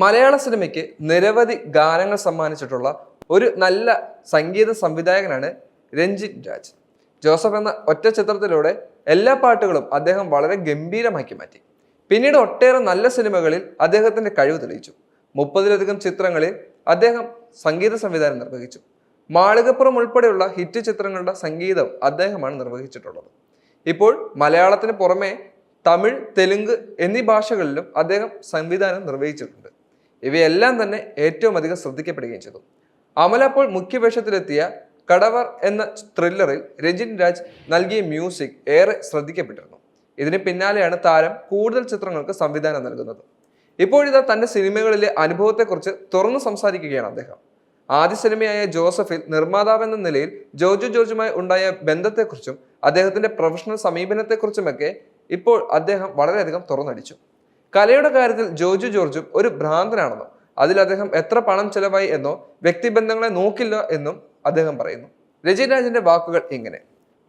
മലയാള സിനിമയ്ക്ക് നിരവധി ഗാനങ്ങൾ സമ്മാനിച്ചിട്ടുള്ള ഒരു നല്ല സംഗീത സംവിധായകനാണ് രഞ്ജിത് രാജ്. ജോസഫ് എന്ന ഒറ്റ ചിത്രത്തിലൂടെ എല്ലാ പാട്ടുകളും അദ്ദേഹം വളരെ ഗംഭീരമാക്കി മാറ്റി. പിന്നീട് ഒട്ടേറെ നല്ല സിനിമകളിൽ അദ്ദേഹത്തിന്റെ കഴിവ് തെളിയിച്ചു. മുപ്പതിലധികം ചിത്രങ്ങളിൽ അദ്ദേഹം സംഗീത സംവിധാനം നിർവഹിച്ചു. മാളികപ്പുറം ഉൾപ്പെടെയുള്ള ഹിറ്റ് ചിത്രങ്ങളുടെ സംഗീതം അദ്ദേഹമാണ് നിർവഹിച്ചിട്ടുള്ളത്. ഇപ്പോൾ മലയാളത്തിന് പുറമെ തമിഴ് തെലുങ്ക് എന്നീ ഭാഷകളിലും അദ്ദേഹം സംവിധാനം നിർവഹിച്ചിട്ടുണ്ട്. ഇവയെല്ലാം തന്നെ ഏറ്റവും അധികം ശ്രദ്ധിക്കപ്പെടുകയും ചെയ്തു. അമല അപ്പോൾ മുഖ്യവേഷത്തിലെത്തിയ കടവർ എന്ന ത്രില്ലറിൽ രഞ്ജിൻ രാജ് നൽകിയ മ്യൂസിക് ഏറെ ശ്രദ്ധിക്കപ്പെട്ടിരുന്നു. ഇതിന് പിന്നാലെയാണ് താരം കൂടുതൽ ചിത്രങ്ങൾക്ക് സംവിധാനം നൽകുന്നത്. ഇപ്പോഴിതാ തന്റെ സിനിമകളിലെ അനുഭവത്തെക്കുറിച്ച് തുറന്നു സംസാരിക്കുകയാണ് അദ്ദേഹം. ആദ്യ സിനിമയായ ജോസഫിൽ നിർമ്മാതാവ് എന്ന നിലയിൽ ജോജു ജോർജുമായി ഉണ്ടായ ബന്ധത്തെക്കുറിച്ചും അദ്ദേഹത്തിന്റെ പ്രൊഫഷണൽ സമീപനത്തെക്കുറിച്ചുമൊക്കെ ഇപ്പോൾ അദ്ദേഹം വളരെയധികം തുറന്നടിച്ചു. കലയുടെ കാര്യത്തിൽ ജോജു ജോർജും ഒരു ഭ്രാന്തനാണെന്നും അതിൽ അദ്ദേഹം എത്ര പണം ചെലവായി എന്നോ വ്യക്തിബന്ധങ്ങളെ നോക്കില്ല എന്നും അദ്ദേഹം പറയുന്നു. രജിരാജന്റെ വാക്കുകൾ ഇങ്ങനെ.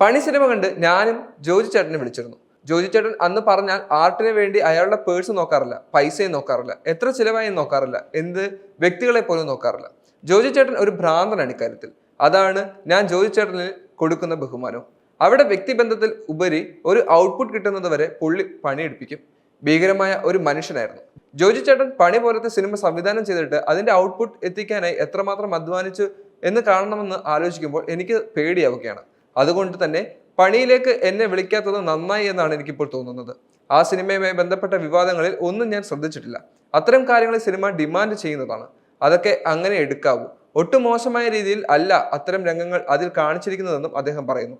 പണി സിനിമ കണ്ട് ഞാനും ജോജി ചേട്ടനെ വിളിച്ചിരുന്നു. ജോജി ചേട്ടൻ അന്ന് പറഞ്ഞാൽ ആർട്ടിന് വേണ്ടി അയാളുടെ പേഴ്സ് നോക്കാറില്ല പൈസയും നോക്കാറില്ല എത്ര ചിലവായി നോക്കാറില്ല എന്ത് വ്യക്തികളെ പോലും നോക്കാറില്ല. ജോജി ചേട്ടൻ ഒരു ഭ്രാന്തനാണ് ഇക്കാര്യത്തിൽ. അതാണ് ഞാൻ ജോജി ചേട്ടനിൽ കൊടുക്കുന്ന ബഹുമാനവും. അവിടെ വ്യക്തിബന്ധത്തിൽ ഉപരി ഒരു ഔട്ട്പുട്ട് കിട്ടുന്നത് വരെ പുള്ളി പണിയെടുപ്പിക്കും. ഭീകരമായ ഒരു മനുഷ്യനായിരുന്നു. ജോജി ചേട്ടൻ പണി പോലത്തെ സിനിമ സംവിധാനം ചെയ്തിട്ട് അതിന്റെ ഔട്ട്പുട്ട് എത്തിക്കാനായി എത്രമാത്രം അധ്വാനിച്ചു എന്ന് കാണണമെന്ന് ആലോചിക്കുമ്പോൾ എനിക്ക് പേടിയാവുകയാണ്. അതുകൊണ്ട് തന്നെ പണിയിലേക്ക് എന്നെ വിളിക്കാത്തത് നന്നായി എന്നാണ് എനിക്കിപ്പോൾ തോന്നുന്നത്. ആ സിനിമയുമായി ബന്ധപ്പെട്ട വിവാദങ്ങളിൽ ഒന്നും ഞാൻ ശ്രദ്ധിച്ചിട്ടില്ല. അത്തരം കാര്യങ്ങൾ സിനിമ ഡിമാൻഡ് ചെയ്യുന്നതാണ്. അതൊക്കെ അങ്ങനെ എടുക്കാവൂ. ഒട്ടും മോശമായ രീതിയിൽ അല്ല അത്തരം രംഗങ്ങൾ അതിൽ കാണിച്ചിരിക്കുന്നതെന്നും അദ്ദേഹം പറയുന്നു.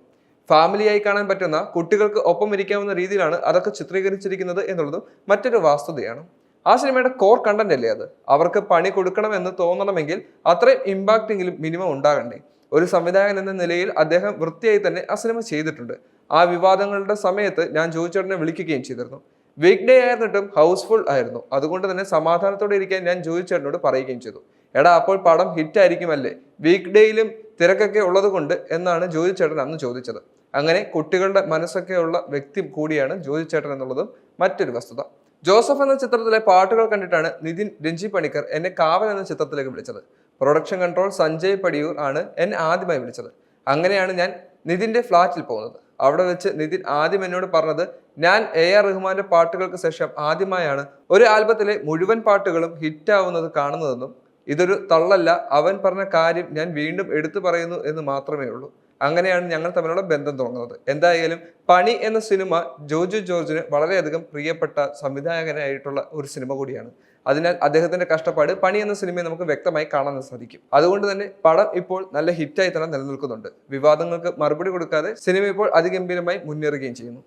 ഫാമിലിയായി കാണാൻ പറ്റുന്ന കുട്ടികൾക്ക് ഒപ്പം ഇരിക്കാവുന്ന രീതിയിലാണ് അതൊക്കെ ചിത്രീകരിച്ചിരിക്കുന്നത് എന്നുള്ളതും മറ്റൊരു വാസ്തുതയാണ്. ആ സിനിമയുടെ കോർ കണ്ടന്റ് അല്ലേ അത്? അവർക്ക് പണി കൊടുക്കണമെന്ന് തോന്നണമെങ്കിൽ അത്രയും ഇമ്പാക്റ്റെങ്കിലും മിനിമം ഉണ്ടാകണ്ടേ? ഒരു സംവിധായകൻ എന്ന നിലയിൽ അദ്ദേഹം വൃത്തിയായി തന്നെ ആ സിനിമ ചെയ്തിട്ടുണ്ട്. ആ വിവാദങ്ങളുടെ സമയത്ത് ഞാൻ ജോയിച്ചേട്ടനെ വിളിക്കുകയും ചെയ്തിരുന്നു. വീക്ക് ഡേ ആയിരുന്നിട്ടും ഹൗസ്ഫുൾ ആയിരുന്നു. അതുകൊണ്ട് തന്നെ സമാധാനത്തോടെ ഇരിക്കാൻ ഞാൻ ജോയിച്ചേട്ടനോട് പറയുകയും ചെയ്തു. എടാ അപ്പോൾ പടം ഹിറ്റ് ആയിരിക്കുമല്ലേ? വീക്ക് ഡേയിലും തിരക്കൊക്കെ ഉള്ളത് കൊണ്ട് എന്നാണ് ജോയിച്ചേട്ടൻ അന്ന് ചോദിച്ചത്. അങ്ങനെ കുട്ടികളുടെ മനസ്സൊക്കെയുള്ള വ്യക്തി കൂടിയാണ് ജ്യോതിച്ചേട്ടൻ ചേട്ടൻ എന്നുള്ളതും മറ്റൊരു വസ്തുത. ജോസഫ് എന്ന ചിത്രത്തിലെ പാട്ടുകൾ കണ്ടിട്ടാണ് നിതിൻ രഞ്ജി പണിക്കർ എന്നെ കാവൽ എന്ന ചിത്രത്തിലേക്ക് വിളിച്ചത്. പ്രൊഡക്ഷൻ കൺട്രോൾ സഞ്ജയ് പടിയൂർ ആണ് എന്നെ ആദ്യമായി വിളിച്ചത്. അങ്ങനെയാണ് ഞാൻ നിതിന്റെ ഫ്ലാറ്റിൽ പോകുന്നത്. അവിടെ വെച്ച് നിതിൻ ആദ്യം എന്നോട് പറഞ്ഞത് ഞാൻ എ ആർ റഹ്മാന്റെ പാട്ടുകൾക്ക് ശേഷം ആദ്യമായാണ് ഒരു ആൽബത്തിലെ മുഴുവൻ പാട്ടുകളും ഹിറ്റാവുന്നത് കാണുന്നതെന്നും ഇതൊരു തള്ളല്ല അവൻ പറഞ്ഞ കാര്യം ഞാൻ വീണ്ടും എടുത്തു പറയുന്നു എന്ന് മാത്രമേ ഉള്ളൂ. അങ്ങനെയാണ് ഞങ്ങൾ തമ്മിലുള്ള ബന്ധം തുടങ്ങുന്നത്. എന്തായാലും പണി എന്ന സിനിമ ജോജു ജോർജിന് വളരെയധികം പ്രിയപ്പെട്ട സംവിധായകനായിട്ടുള്ള ഒരു സിനിമ കൂടിയാണ്. അതിനാൽ അദ്ദേഹത്തിന്റെ കഷ്ടപ്പാട് പണി എന്ന സിനിമയെ നമുക്ക് വ്യക്തമായി കാണാൻ സാധിക്കും. അതുകൊണ്ട് തന്നെ പടം ഇപ്പോൾ നല്ല ഹിറ്റായി തന്നെ നിലനിൽക്കുന്നുണ്ട്. വിവാദങ്ങൾക്ക് മറുപടി കൊടുക്കാതെ സിനിമ ഇപ്പോൾ അതിഗംഭീരമായി മുന്നേറുകയും ചെയ്യുന്നു.